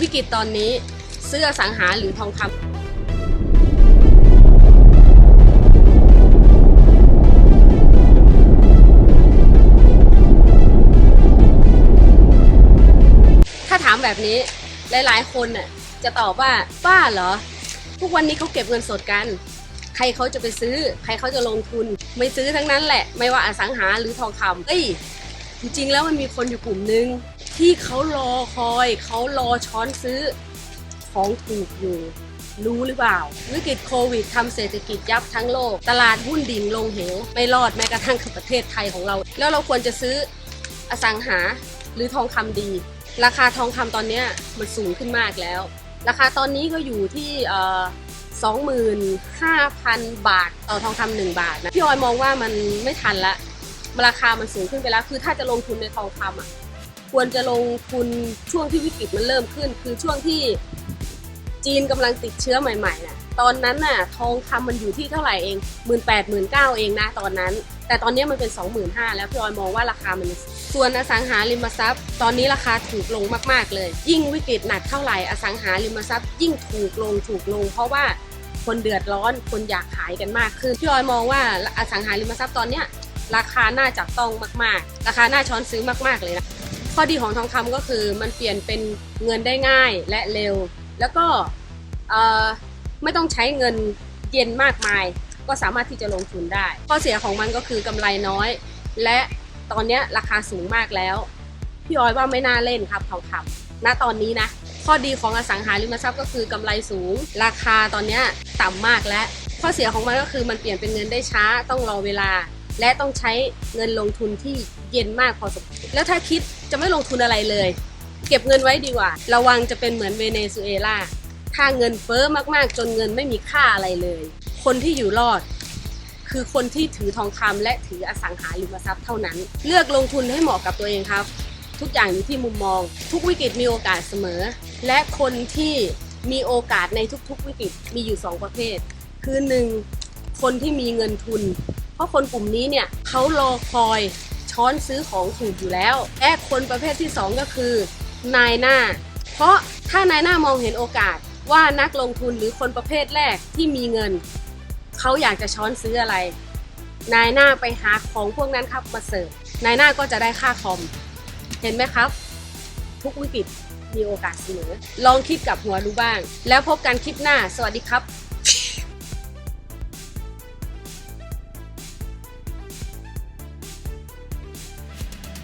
วิกฤตตอนนี้ซื้ออสังหาหรือทองคำถ้าถามแบบนี้หลายๆ คนน่ะจะตอบว่าบ้าเหรอ ทุกวันนี้เขาเก็บเงินสดกัน ใครเขาจะไปซื้อ ใครเขาจะลงทุน ไม่ซื้อทั้งนั้นแหละ ไม่ว่าอสังหาหรือทองคำเอ้ยจริงๆแล้วมันมีคนอยู่กลุ่มนึง ที่เขารอคอย เขารอช้อนซื้อของถูกอยู่ รู้หรือเปล่า วิกฤตโควิดทำเศรษฐกิจยับทั้งโลก ตลาดหุ้นดิ่งลงเหว ไม่รอดแม้กระทั่งกับประเทศไทยของเรา แล้วเราควรจะซื้ออสังหาหรือทองคำดี ราคาทองคำตอนนี้มันสูงขึ้นมากแล้ว ราคาตอนนี้ก็อยู่ที่25,000 บาทต่อทองคำหนึ่งบาทนะพี่ออยมองว่ามันไม่ทันละราคามันสูงขึ้นไปแล้ว คือถ้าจะลงทุนในทองคำอะ ควรจะลงทุนช่วงที่วิกฤตมันเริ่มขึ้น คือช่วงที่จีนกำลังติดเชื้อใหม่ๆน่ะตอนนั้นน่ะทองคำมันอยู่ที่เท่าไหร่เองหมื่นแปดหมื่นเก้าเองนะตอนนั้น แต่ตอนนี้มันเป็นสองหมื่นห้าแล้วพี่ออยมองว่าราคามันส่วนอสังหาริมทรัพย์ ตอนนี้ราคาถูกลงมากๆเลย ยิ่งวิกฤตหนักเท่าไหร่อสังหาริมทรัพย์ ยิ่งถูกลงถูกลง เพราะว่าคนเดือดร้อนคนอยากขายกันมากขึ้นพี่ออยมองว่าอสังหาริมทรัพย์ตอนเนี้ยราคาน่าจับต้องมากๆ ราคาน่าช้อนซื้อมากๆเลยนะ ข้อดีของทองคำก็คือมันเปลี่ยนเป็นเงินได้ง่ายและเร็ว แล้วก็ไม่ต้องใช้เงินเย็นมากมาย ก็สามารถที่จะลงทุนได้ ข้อเสียของมันก็คือกำไรน้อย และตอนนี้ราคาสูงมากแล้ว พี่ออยว่าไม่น่าเล่นครับทองคำณตอนนี้นะ ข้อดีของอสังหาริมทรัพย์ก็คือกำไรสูง ราคาตอนนี้ต่ำมากและ ข้อเสียของมันก็คือมันเปลี่ยนเป็นเงินได้ช้าต้องรอเวลา และต้องใช้เงินลงทุนที่เย็นมากพอสมควรแล้วถ้าคิดจะไม่ลงทุนอะไรเลย เก็บเงินไว้ดีกว่า ระวังจะเป็นเหมือนเวเนซุเอลาถ้าเงินเฟ้อมากๆ จนเงินไม่มีค่าอะไรเลย คนที่อยู่รอด คือคนที่ถือทองคำและถืออสังหาริมทรัพย์เท่านั้น เลือกลงทุนให้เหมาะกับตัวเองครับ ทุกอย่างอยู่ที่มุมมอง ทุกวิกฤตมีโอกาสเสมอ และคนที่มีโอกาสในทุกๆ วิกฤตมีอยู่สองประเภท คือหนึ่งคนที่มีเงินทุน เพราะคนกลุ่มนี้เนี่ยเขารอคอยช้อนซื้อของถูกอยู่แล้วและคนประเภทที่สองก็คือ นายหน้า เพราะถ้านายหน้ามองเห็นโอกาสว่านักลงทุนหรือคนประเภทแรกที่มีเงิน เขาอยากจะช้อนซื้ออะไร นายหน้าไปหาของพวกนั้นครับมาเสิร์ฟนายหน้าก็จะได้ค่าคอม เห็นไหมครับ ทุกวิกฤตมีโอกาสเสมอลองคิดกับหัวดูบ้าง แล้วพบกันคลิปหน้า สวัสดีครับ